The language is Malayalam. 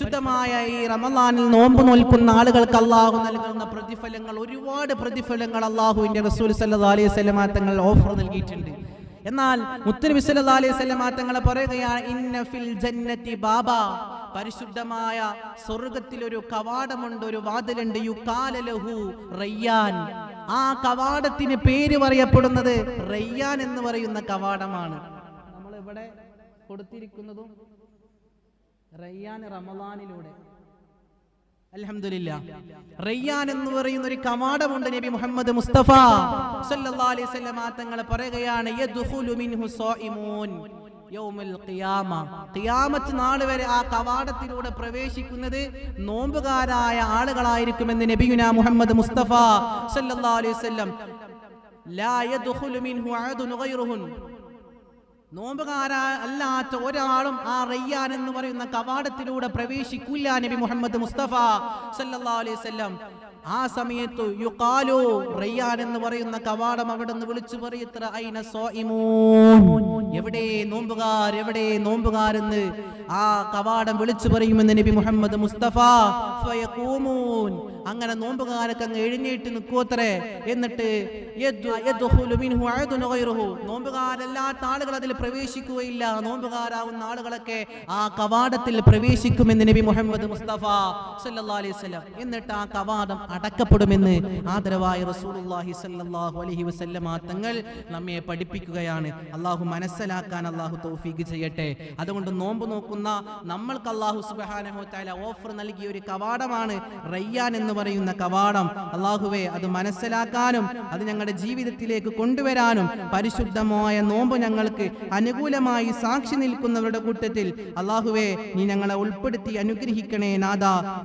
പരിശുദ്ധമായ ഈ റമദാനിൽ നോമ്പ് നോൽക്കുന്ന ആളുകൾക്ക് അള്ളാഹു നൽകുന്ന പ്രതിഫലങ്ങൾ ഒരുപാട് പ്രതിഫലങ്ങൾ അള്ളാഹുവിന്റെ റസൂൽ സല്ലാ അലൈഹി തങ്ങൾ ഓഫർ നൽകിയിട്ടുണ്ട്. എന്നാൽ മുത്തനബി സല്ലാ അലൈഹി പറയുകയാണ് ഇന്ന ഫിൽ ജന്നത്തി ബാബ. പരിശുദ്ധമായ സ്വർഗത്തിൽ ഒരു കവാടമുണ്ട് ഒരു വാതിലുണ്ട്. യു കാലലഹു റയ്യാൻ. ആ കവാടത്തിന് പേര് പറയപ്പെടുന്നത് റയ്യാൻ എന്ന് പറയുന്ന കവാടമാണ്. നമ്മൾ ഇവിടെ കൊടുത്തിരിക്കുന്നതും റയ്യാൻ റമദാനിലൂടെ. റയ്യാൻ എന്ന് പറയുന്ന ഒരു കവാടമുണ്ട് നബി മുഹമ്മദ് മുസ്തഫ. സല്ലല്ലാഹു അലൈഹി വസല്ലം പറയുകയാണ് യദ്ഖുലു മിൻഹു ഖിയാമ. ഖിയാമത്ത് വരെ ആ കവാടത്തിലൂടെ പ്രവേശിക്കുന്നത് നോമ്പുകാരായ ആളുകളായിരിക്കുമെന്ന് നബിയുന മുഹമ്മദ് മുസ്തഫ സല്ലല്ലാഹു അലൈഹി വസല്ലം. ലാ മിൻഹു നോമ്പുകാര അല്ലാത്ത ഒരാളും ആ റയ്യാൻ എന്ന് പറയുന്ന കവാടത്തിലൂടെ പ്രവേശിക്കില്ല നബി മുഹമ്മദ് മുസ്തഫ സല്ലല്ലാഹു അലൈഹി വസല്ലം. ആ സമയത്ത് യുഖാലു റയ്യാൻ എന്ന് പറയുന്ന കവാടം അവിടെ നിന്ന് വിളിച്ചു പറയത്ര ഐന സ്വായിമൂൻ എവിടെ നോമ്പുകാർ എവിടെ നോമ്പുകാരെന്ന് ആ കവാടം വിളിച്ചു പറയുമെന്ന് നബി മുഹമ്മദ് മുസ്തഫ അങ്ങനെ നോമ്പുകാരൊക്കെ അങ്ങ് എഴുന്നേറ്റ് നിൽക്കുവത്രേ എന്നിട്ട്. നോമ്പുകാരല്ലാത്ത ആളുകൾ അതിൽ പ്രവേശിക്കുകയില്ല. നോമ്പുകാരാവുന്ന ആളുകളൊക്കെ ആ കവാടത്തിൽ പ്രവേശിക്കുമെന്ന് നബി മുഹമ്മദ് മുസ്തഫ സല്ലല്ലാഹു അലൈഹി വസല്ലം. എന്നിട്ട് ആ കവാടം അടക്കപ്പെടുമെന്ന് ആദരവായ റസൂലുള്ളാഹി സല്ലല്ലാഹു അലൈഹി വസല്ലമ തങ്ങൾ നമ്മെ പഠിപ്പിക്കുകയാണ്. അള്ളാഹു മനസ്സിലാക്കാൻ അള്ളാഹു തൗഫീഖ് ചെയ്യട്ടെ. അതുകൊണ്ട് നോമ്പ് നോക്കുന്ന നമ്മൾക്ക് അള്ളാഹു സുബ്ഹാനഹു തആല ഓഫർ നൽകിയ ഒരു കവാടമാണ് റയ്യാൻ എന്ന് പറയുന്ന കവാടം. അള്ളാഹുവെ അത് മനസ്സിലാക്കാനും അത് ഞങ്ങളുടെ ജീവിതത്തിലേക്ക് കൊണ്ടുവരാനും പരിശുദ്ധമായ നോമ്പ് ഞങ്ങൾക്ക് അനുകൂലമായി സാക്ഷി നിൽക്കുന്നവരുടെ കൂട്ടത്തിൽ അള്ളാഹുവെ നീ ഞങ്ങളെ ഉൾപ്പെടുത്തി അനുഗ്രഹിക്കണേ നാദാ